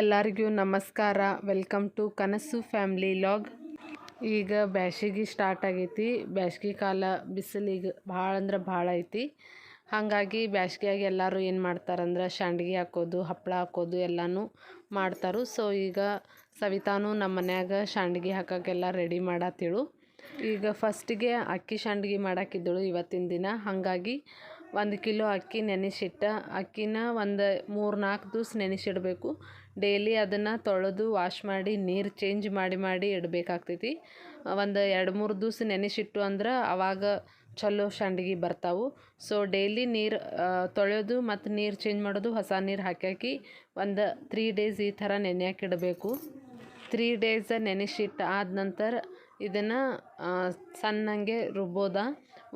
ಎಲ್ಲರಿಗೂ ನಮಸ್ಕಾರ. Welcome to Kanasu family log ಈಗ ಬ್ಯಾಸಿಗೆ ಸ್ಟಾರ್ಟ್ ಆಗೈತಿ. ಬ್ಯಾಸಿಗೆ ಕಾಲ ಬಿಸಿಲಿಗೆ ಭಾಳ ಅಂದ್ರೆ ಭಾಳ ಐತಿ. ಹಾಗಾಗಿ ಬ್ಯಾಸಿಗೆಯಾಗಿ ಎಲ್ಲರೂ ಏನು ಮಾಡ್ತಾರಂದ್ರೆ ಸಂಡ್ಗೆ ಹಾಕೋದು ಹಪ್ಪಳ ಹಾಕೋದು ಎಲ್ಲನೂ ಮಾಡ್ತಾರು. ಸೊ ಈಗ ಸವಿತಾನು ನಮ್ಮ ಮನ್ಯಾಗ ಸಂಡ್ಗೆ ಹಾಕೋಕ್ಕೆಲ್ಲ ರೆಡಿ ಮಾಡತ್ತಿಳು ಈಗ ಫಸ್ಟಿಗೆ ಅಕ್ಕಿ ಸಂಡ್ಗಿ ಮಾಡಾಕಿದ್ದಳು ಇವತ್ತಿನ ದಿನ. ಹಾಗಾಗಿ ಒಂದು ಕಿಲೋ ಅಕ್ಕಿ ನೆನೆಸಿಟ್ಟ. ಅಕ್ಕಿನ ಒಂದು ಮೂರು ನಾಲ್ಕು ದಿವ್ಸ ನೆನೆಸಿಡಬೇಕು. ಡೈಲಿ ಅದನ್ನು ತೊಳೆದು ವಾಶ್ ಮಾಡಿ, ನೀರು ಚೇಂಜ್ ಮಾಡಿ ಮಾಡಿ ಇಡಬೇಕಾಗ್ತೈತಿ. ಒಂದು ಎರಡು ಮೂರು ದಿವ್ಸ ನೆನೆಸಿಟ್ಟು ಅಂದ್ರೆ ಅವಾಗ ಚಲೋ ಸಂಡ್ಗಿ ಬರ್ತಾವೆ. ಸೊ ಡೈಲಿ ನೀರು ತೊಳೆಯೋದು ಮತ್ತು ನೀರು ಚೇಂಜ್ ಮಾಡೋದು ಹೊಸ ನೀರು ಹಾಕಿ ಹಾಕಿ ಒಂದು ತ್ರೀ ಡೇಸ್ ಈ ಥರ ನೆನೆಯಕ್ಕೆ ಇಡಬೇಕು. ತ್ರೀ ಡೇಸ್ ನೆನೆಸಿಟ್ಟು ಆದ ನಂತರ ಇದನ್ನು ಸಣ್ಣಂಗೆ ರುಬ್ಬೋದ.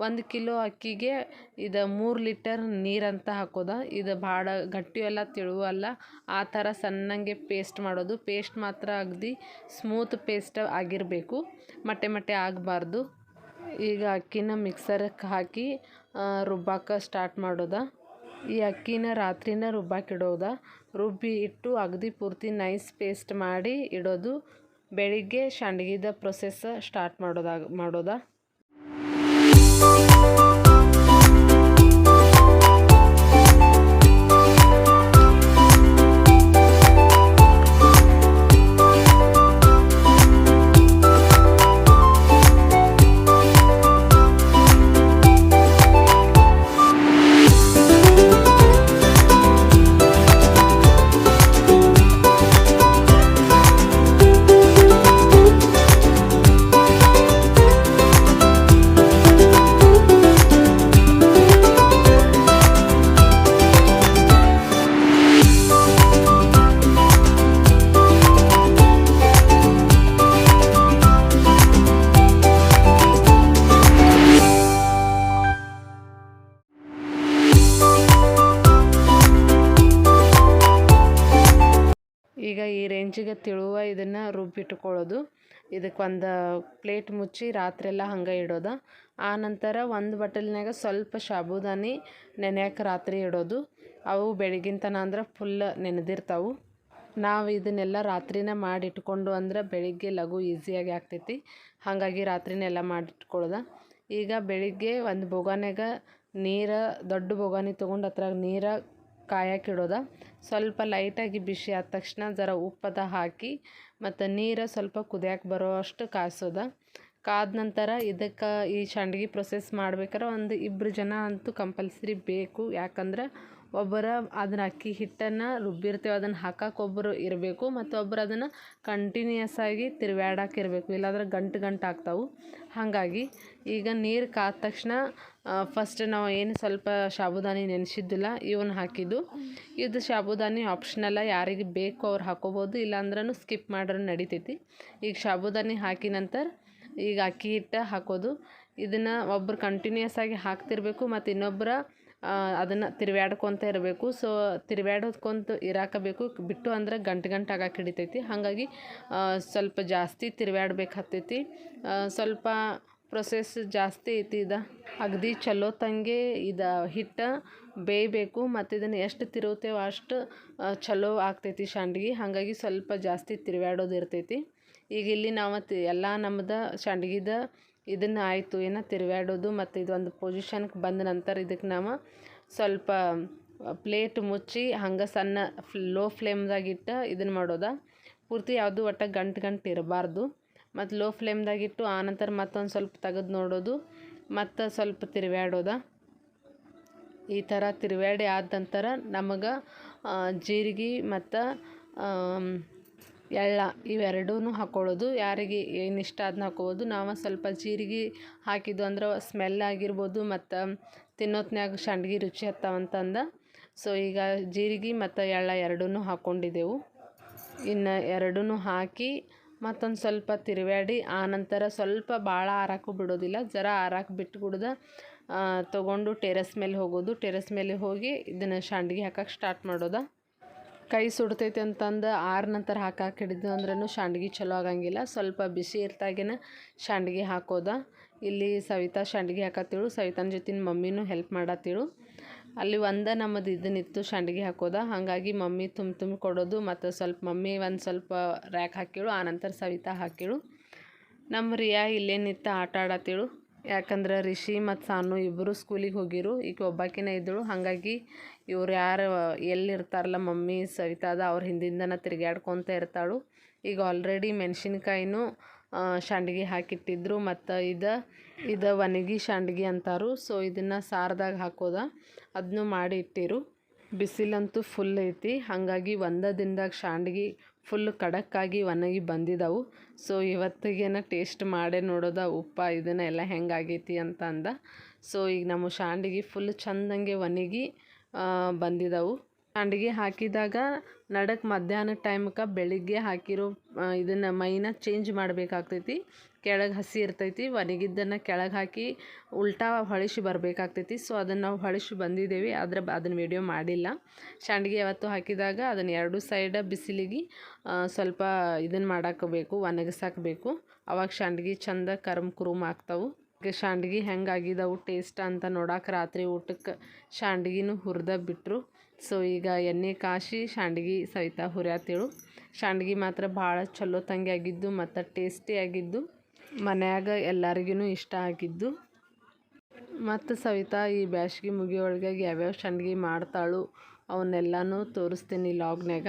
ಒಂದು ಕಿಲೋ ಅಕ್ಕಿಗೆ ಇದು ಮೂರು ಲೀಟರ್ ನೀರಂತ ಹಾಕೋದ. ಇದು ಭಾಳ ಗಟ್ಟಿ ಎಲ್ಲ ತಿಳುವಲ್ಲ ಆ ಥರ ಸಣ್ಣಗೆ ಪೇಸ್ಟ್ ಮಾಡೋದು. ಪೇಸ್ಟ್ ಮಾತ್ರ ಅಗದಿ ಸ್ಮೂತ್ ಪೇಸ್ಟ್ ಆಗಿರಬೇಕು. ಮಟ್ಟೆ ಮಟ್ಟೆ ಆಗಬಾರ್ದು. ಈಗ ಅಕ್ಕಿನ ಮಿಕ್ಸರ್ಗೆ ಹಾಕಿ ರುಬ್ಬಾಕ ಸ್ಟಾರ್ಟ್ ಮಾಡೋದ. ಈ ಅಕ್ಕಿನ ರಾತ್ರಿನ ರುಬ್ಬಾಕೆ ಇಡೋದ. ರುಬ್ಬಿ ಇಟ್ಟು ಅಗದಿ ಪೂರ್ತಿ ನೈಸ್ ಪೇಸ್ಟ್ ಮಾಡಿ ಇಡೋದು. ಬೆಳಿಗ್ಗೆ ಸಂಡ್ಗಿದ ಪ್ರೊಸೆಸ್ ಸ್ಟಾರ್ಟ್ ಮಾಡೋದಾಗ, ಮಾಡೋದ. ಈಗ ಈ ರೇಂಜಿಗೆ ತಿಳುವ ಇದನ್ನು ರುಬ್ಬಿಟ್ಕೊಳ್ಳೋದು. ಇದಕ್ಕೆ ಒಂದು ಪ್ಲೇಟ್ ಮುಚ್ಚಿ ರಾತ್ರೆಲ್ಲ ಹಂಗೆ ಇಡೋದು. ಆ ನಂತರ ಒಂದು ಬಟಲ್ನಾಗ ಸ್ವಲ್ಪ ಸಾಬುದಾನಿ ನೆನೆಯಕ್ಕೆ ರಾತ್ರಿ ಇಡೋದು. ಅವು ಬೆಳಗಿನ ತನ ಅಂದ್ರೆ ಫುಲ್ ನೆನೆದಿರ್ತಾವೆ. ನಾವು ಇದನ್ನೆಲ್ಲ ರಾತ್ರಿನೇ ಮಾಡಿಟ್ಕೊಂಡು ಅಂದ್ರೆ ಬೆಳಿಗ್ಗೆ ಲಘು ಈಸಿಯಾಗಿ ಆಗ್ತೈತಿ. ಹಾಗಾಗಿ ರಾತ್ರಿನೆಲ್ಲ ಮಾಡಿಟ್ಕೊಳ್ಳೋದ ಈಗ ಬೆಳಿಗ್ಗೆ ಒಂದು ಬೊಗಾನ್ಯಾಗ ನೀರು, ದೊಡ್ಡ ಬೊಗಾನಿ ತೊಗೊಂಡು ಅದ್ರಾಗ ನೀರು ಕಾಯಕ್ಕೆ ಇಡೋದ. ಸ್ವಲ್ಪ ಲೈಟಾಗಿ ಬಿಸಿ ಆದ ತಕ್ಷಣ ಜರ ಉಪ್ಪದ ಹಾಕಿ ಮತ್ತು ನೀರು ಸ್ವಲ್ಪ ಕುದಿಯಕ್ಕೆ ಬರೋ ಅಷ್ಟು ಕಾಯಿಸೋದ. ಕಾದ ನಂತರ ಇದಕ್ಕೆ ಈ ಸಂಡ್ಗಿ ಪ್ರೊಸೆಸ್ ಮಾಡ್ಬೇಕಾರೆ ಒಂದು ಇಬ್ಬರು ಜನ ಅಂತೂ ಕಂಪಲ್ಸರಿ ಬೇಕು. ಯಾಕಂದ್ರೆ ಒಬ್ಬರು ಅದನ್ನ ಅಕ್ಕಿ ಹಿಟ್ಟನ್ನು ರುಬ್ಬಿರ್ತೇವೆ, ಅದನ್ನು ಹಾಕಕ್ಕೆ ಒಬ್ಬರು ಇರಬೇಕು ಮತ್ತು ಒಬ್ಬರು ಅದನ್ನು ಕಂಟಿನ್ಯೂಯಸ್ ಆಗಿ ತಿರ್ವ್ಯಾಡಕ್ಕೆ ಇರಬೇಕು, ಇಲ್ಲಾಂದ್ರೆ ಗಂಟು ಗಂಟು ಆಗ್ತಾವೆ. ಹಾಗಾಗಿ ಈಗ ನೀರು ಕಾದ ತಕ್ಷಣ ಫಸ್ಟ್ ನಾವು ಏನು ಸ್ವಲ್ಪ ಸಾಬುದಾನಿ ನೆನೆಸಿದ್ದಿಲ್ಲ ಇವನ್ನ ಹಾಕಿದ್ದು. ಇದು ಸಾಬುದಾನಿ ಆಪ್ಷನಲ್ಲ ಯಾರಿಗೆ ಬೇಕು ಅವ್ರು ಹಾಕೋಬೋದು ಇಲ್ಲಾಂದ್ರೂ ಸ್ಕಿಪ್ ಮಾಡ್ರೆ ನಡಿತೈತಿ. ಈಗ ಸಾಬುದಾನಿ ಹಾಕಿ ನಂತರ ಈಗ ಅಕ್ಕಿ ಹಿಟ್ಟು ಹಾಕೋದು. ಇದನ್ನು ಒಬ್ರು ಕಂಟಿನ್ಯೂಯಸ್ ಆಗಿ ಹಾಕ್ತಿರ್ಬೇಕು ಮತ್ತು ಇನ್ನೊಬ್ಬರ ಅದನ್ನು ತಿರ್ವ್ಯಾಡ್ಕೊತ ಇರಬೇಕು. ಸೊ ತಿರುವ್ಯಾಡ್ಕೊಂತ ಇರಾಕಬೇಕು. ಬಿಟ್ಟು ಅಂದ್ರೆ ಗಂಟು ಗಂಟು ಆಗಕ್ಕೆ ಹಿಡಿತೈತಿ. ಹಾಗಾಗಿ ಸ್ವಲ್ಪ ಜಾಸ್ತಿ ತಿರ್ವ್ಯಾಡ್ಬೇಕಾಗ್ತೈತಿ ಸ್ವಲ್ಪ ಪ್ರೊಸೆಸ್ ಜಾಸ್ತಿ ಐತಿ ಇದು. ಅಗದಿ ಚಲೋ ತಂಗೆ ಇದು ಹಿಟ್ಟು ಬೇಯಬೇಕು. ಮತ್ತು ಇದನ್ನು ಎಷ್ಟು ತಿರುವುತ್ತೇವೋ ಅಷ್ಟು ಚಲೋ ಆಗ್ತೈತಿ ಸಂಡ್ಗಿ ಹಾಗಾಗಿ ಸ್ವಲ್ಪ ಜಾಸ್ತಿ ತಿರುವ್ಯಾಡೋದು ಇರ್ತೈತಿ. ಈಗ ಇಲ್ಲಿ ನಾವು ಎಲ್ಲ ನಮ್ಮದು ಸಂಡ್ಗಿದ ಇದನ್ನು ಆಯಿತು, ಏನೋ ತಿರುಗಾಡೋದು ಮತ್ತು ಇದೊಂದು ಪೊಸಿಷನ್ಗೆ ಬಂದ ನಂತರ ಇದಕ್ಕೆ ನಾವು ಸ್ವಲ್ಪ ಪ್ಲೇಟ್ ಮುಚ್ಚಿ ಹಂಗೆ ಸಣ್ಣ ಲೋ ಫ್ಲೇಮ್ದಾಗಿಟ್ಟು ಇದನ್ನು ಮಾಡೋದ. ಪೂರ್ತಿ ಯಾವುದು ಒಟ್ಟು ಗಂಟು ಗಂಟು ಇರಬಾರ್ದು. ಮತ್ತು ಲೋ ಫ್ಲೇಮ್ದಾಗಿಟ್ಟು ಆನಂತರ ಮತ್ತೊಂದು ಸ್ವಲ್ಪ ತೆಗೆದು ನೋಡೋದು. ಮತ್ತು ಸ್ವಲ್ಪ ತಿರ್ವ್ಯಾಡೋದ. ಈ ಥರ ತಿರ್ವ್ಯಾಡಿ ಆದ ನಂತರ ನಮಗೆ ಜೀರಿಗೆ ಮತ್ತು ಎಳ್ಳ ಇವೆರಡೂ ಹಾಕ್ಕೊಳ್ಳೋದು ಯಾರಿಗೆ ಏನು ಇಷ್ಟ ಅದನ್ನ ಹಾಕ್ಕೊಬೋದು ನಾವು ಸ್ವಲ್ಪ ಜೀರಿಗೆ ಹಾಕಿದ್ದು ಅಂದ್ರೆ ಸ್ಮೆಲ್ ಆಗಿರ್ಬೋದು ಮತ್ತು ತಿನ್ನೋತ್ನ್ಯಾಗ ಸಂಡ್ಗಿ ರುಚಿ ಹತ್ತಾವಂತಂದು ಸೊ ಈಗ ಜೀರಿಗೆ ಮತ್ತು ಎಳ್ಳ ಎರಡೂ ಹಾಕ್ಕೊಂಡಿದ್ದೆವು ಇನ್ನು ಎರಡೂ ಹಾಕಿ ಮತ್ತೊಂದು ಸ್ವಲ್ಪ ತಿರುವ್ಯಾಡಿ, ಆನಂತರ ಸ್ವಲ್ಪ ಭಾಳ ಆರಾಕು ಬಿಡೋದಿಲ್ಲ. ಜರ ಆರಾಕು ಬಿಟ್ಟು ಕುಡ್ದು ತೊಗೊಂಡು ಟೆರೆಸ್ ಮೇಲೆ ಹೋಗೋದು. ಟೆರೆಸ್ ಮೇಲೆ ಹೋಗಿ ಇದನ್ನು ಸಂಡ್ಗಿ ಹಾಕಕ್ಕೆ ಸ್ಟಾರ್ಟ್ ಮಾಡೋದು. ಕೈ ಸುಡ್ತೈತಿ ಅಂತಂದು ಆರು ನಂತರ ಹಾಕಕ್ಕೆ ಹಿಡಿದು ಅಂದ್ರೂ ಸಂಡ್ಗಿ ಚಲೋ ಆಗಂಗಿಲ್ಲ. ಸ್ವಲ್ಪ ಬಿಸಿ ಇರ್ತಾಗೇನ ಸಂಡ್ಗಿ ಹಾಕೋದ. ಇಲ್ಲಿ ಸವಿತಾ ಸಂಡ್ಗಿ ಹಾಕತ್ತಿಳು. ಸವಿತಾನ ಜೊತಿನ ಮಮ್ಮಿನೂ ಹೆಲ್ಪ್ ಮಾಡತ್ತಿಳು. ಅಲ್ಲಿ ಒಂದ ನಮ್ಮದು ಇದನ್ನಿತ್ತು ಸಂಡ್ಗಿ ಹಾಕೋದ. ಹಾಗಾಗಿ ಮಮ್ಮಿ ತುಂಬ ತುಂಬ ಕೊಡೋದು ಮತ್ತು ಸ್ವಲ್ಪ ಮಮ್ಮಿ ಒಂದು ಸ್ವಲ್ಪ ರ್ಯಾಕ್ ಹಾಕಿಳು. ಆನಂತರ ಸವಿತಾ ಹಾಕಿಳು. ನಮ್ಮ ರಿಯಾ ಇಲ್ಲೇ ನಿಂತ ಆಟ ಆಡತ್ತಿಳು. ಯಾಕಂದ್ರೆ ರಿಷಿ ಮತ್ತು ಸಾನು ಇಬ್ಬರು ಸ್ಕೂಲಿಗೆ ಹೋಗಿರು. ಈಗ ಒಬ್ಬಾಕಿನ ಇದ್ದಳು ಹಾಗಾಗಿ ಇವ್ರು ಯಾರು ಎಲ್ಲಿರ್ತಾರಲ್ಲ ಮಮ್ಮಿ, ಸವಿತಾದ ಅವ್ರ ಹಿಂದಿಂದನ ತಿರುಗಾಡ್ಕೊತ ಇರ್ತಾಳು. ಈಗ ಆಲ್ರೆಡಿ ಮೆಣಸಿನ್ಕಾಯಿನೂ ಸಂಡ್ಗೆ ಹಾಕಿಟ್ಟಿದ್ರು ಮತ್ತು ಇದು ಇದು ಒಣಗಿ ಸಂಡ್ಗೆ ಅಂತಾರು. ಸೊ ಇದನ್ನು ಸಾರ್ದಾಗ ಹಾಕೋದ. ಅದನ್ನು ಮಾಡಿ ಇಟ್ಟಿರು. ಬಿಸಿಲಂತೂ ಫುಲ್ ಐತಿ. ಹಾಗಾಗಿ ಒಂದೇ ದಿನದಾಗ ಸಂಡ್ಗೆ ಫುಲ್ ಖಡಕ್ಕಾಗಿ ಒಣಗಿ ಬಂದಿದ್ದವು ಸೊ, ಇವತ್ತಿಗೇನ ಟೇಸ್ಟ್ ಮಾಡೇ ನೋಡೋದ, ಉಪ್ಪ ಇದನ್ನ ಎಲ್ಲ ಹೆಂಗಾಗೈತಿ ಅಂತ ಅಂದ. ಸೊ, ಈಗ ನಮ್ಮ ಶಾಂಡಿಗೆ ಫುಲ್ ಚಂದಂಗೆ ಒಣಗಿ ಬಂದಿದ್ದವು ಸಂಡ್ಗೆ ಹಾಕಿದಾಗ ನಡಕ್ಕೆ ಮಧ್ಯಾಹ್ನ ಟೈಮ್ಗೆ ಬೆಳಿಗ್ಗೆ ಹಾಕಿರೋ ಇದನ್ನು ಮೈನ ಚೇಂಜ್ ಮಾಡಬೇಕಾಗ್ತೈತಿ. ಕೆಳಗೆ ಹಸಿ ಇರ್ತೈತಿ. ಒಣಗಿದ್ದನ್ನು ಕೆಳಗೆ ಹಾಕಿ ಉಲ್ಟಾ ಹೊಳಿಸಿ ಬರಬೇಕಾಗ್ತೈತಿ. ಸೊ ಅದನ್ನು ನಾವು ಹೊಳಿಸಿ ಬಂದಿದ್ದೇವೆ ಆದರೆ ಅದನ್ನು ವಿಡಿಯೋ ಮಾಡಿಲ್ಲ. ಸಂಡ್ಗೆ ಯಾವತ್ತು ಹಾಕಿದಾಗ ಅದನ್ನು ಎರಡು ಸೈಡ ಬಿಸಿಲಿಗೆ ಸ್ವಲ್ಪ ಇದನ್ನು ಮಾಡಾಕಬೇಕು, ಒಣಗಿಸಾಕಬೇಕು. ಅವಾಗ ಸಂಡ್ಗೆ ಚಂದ ಕರ್ಮ್ ಕುರುಮ್ ಆಗ್ತಾವೆ. ಸಂಡ್ಗೆ ಹೆಂಗಾಗಿದ್ದವು ಟೇಸ್ಟ್ ಅಂತ ನೋಡಕ್ಕೆ ರಾತ್ರಿ ಊಟಕ್ಕೆ ಸಂಡ್ಗಿನೂ ಹುರಿದ ಬಿಟ್ಟರು ಸೊ ಈಗ ಎಣ್ಣೆ, ಕಾಶಿ ಸಂಡ್ಗಿ ಸವಿತಾ ಹುರಿಯಾತೇಳು. ಸಂಡ್ಗಿ ಮಾತ್ರ ಭಾಳ ಚಲೋ ತಂಗಿ ಆಗಿದ್ದು, ಮತ್ತು ಟೇಸ್ಟಿ ಆಗಿದ್ದು, ಮನ್ಯಾಗ ಎಲ್ಲರಿಗೂ ಇಷ್ಟ ಆಗಿದ್ದು. ಮತ್ತು ಸವಿತಾ ಈ ಬ್ಯಾಸ್ಗೆ ಮುಗಿಯೊಳಗಾಗಿ ಯಾವ್ಯಾವ ಸಂಡ್ಗೆ ಮಾಡ್ತಾಳು, ಅವನ್ನೆಲ್ಲನೂ ತೋರಿಸ್ತೀನಿ ಲಾಗ್ನ್ಯಾಗ